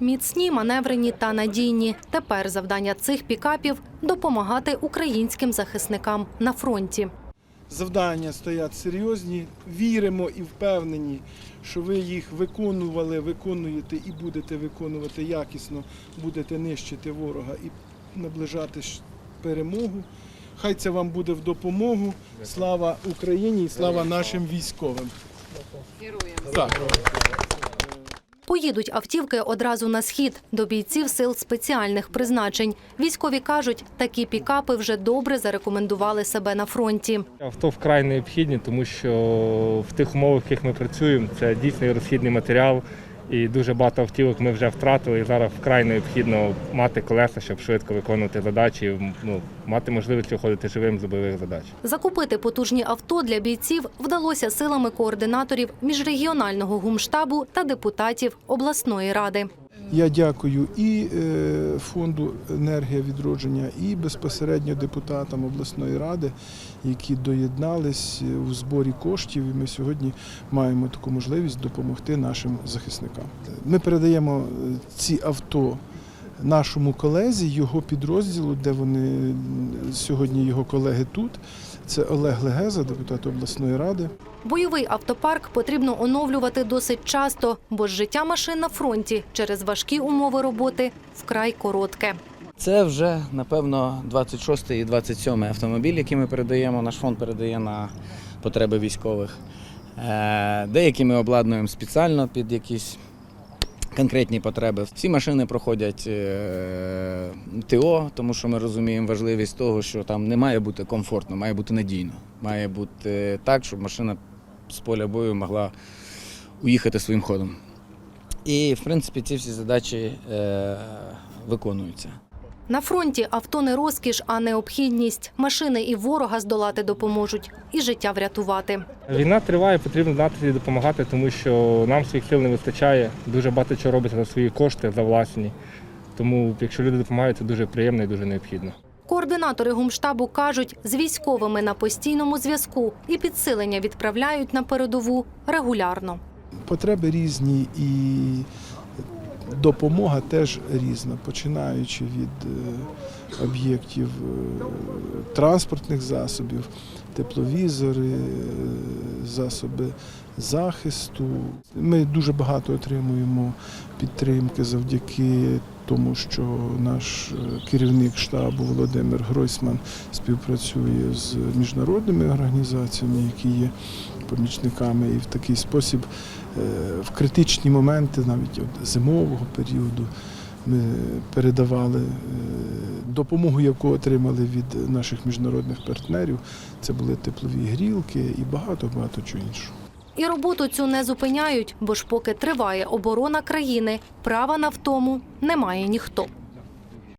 Міцні, маневрені та надійні. Тепер завдання цих пікапів допомагати українським захисникам на фронті. Завдання стоять серйозні. Віримо і впевнені, що ви їх виконували, виконуєте і будете виконувати якісно, будете нищити ворога і наближати перемогу. Хай це вам буде в допомогу. Слава Україні і слава нашим військовим. Так. Поїдуть автівки одразу на схід до бійців сил спеціальних призначень. Військові кажуть, такі пікапи вже добре зарекомендували себе на фронті. Авто вкрай необхідні, тому що в тих умовах, в яких ми працюємо, це дійсно розхідний матеріал. І дуже багато автівок ми вже втратили. І зараз вкрай необхідно мати колеса, щоб швидко виконувати задачі, ну, мати можливість виходити живим з бойових задач. Закупити потужні авто для бійців вдалося силами координаторів міжрегіонального гумштабу та депутатів обласної ради. Я дякую і е, фонду енергія відродження, і безпосередньо депутатам обласної ради, які доєднались у зборі коштів. І ми сьогодні маємо таку можливість допомогти нашим захисникам. Ми передаємо е, ці авто. Нашому колезі, його підрозділу, де вони сьогодні його колеги тут. Це Олег Легеза, депутат обласної ради. Бойовий автопарк потрібно оновлювати досить часто, бо життя машин на фронті через важкі умови роботи вкрай коротке. Це вже напевно 26 і 27 автомобіль, який ми передаємо. Наш фонд передає на потреби військових. Е, Деякі ми обладнуємо спеціально під якісь конкретні потреби. Всі машини проходять е, ТО, тому що ми розуміємо важливість того, що там не має бути комфортно, має бути надійно. Має бути так, щоб машина з поля бою могла уїхати своїм ходом. І, в принципі, ці всі задачі е, виконуються. На фронті авто не розкіш, а необхідність. Машини і ворога здолати допоможуть, і життя врятувати. Війна триває, потрібно знати і допомагати, тому що нам своїх сил не вистачає. Дуже багато чого робиться за свої кошти, за власні. Тому, якщо люди допомагають, це дуже приємно і дуже необхідно. Координатори гумштабу кажуть, з військовими на постійному зв'язку і підсилення відправляють на передову регулярно. Потреби різні і допомога теж різна, починаючи від е, об'єктів е, транспортних засобів, тепловізори, е, засоби захисту. Ми дуже багато отримуємо підтримки завдяки тому, що наш керівник штабу Володимир Гройсман співпрацює з міжнародними організаціями, які є помічниками, і в такий спосіб е, в критичні моменти, навіть от зимового періоду, ми передавали е, допомогу, яку отримали від наших міжнародних партнерів. Це були теплові грілки і багато багато чого іншого. І роботу цю не зупиняють, бо ж поки триває оборона країни, права на втому немає ніхто.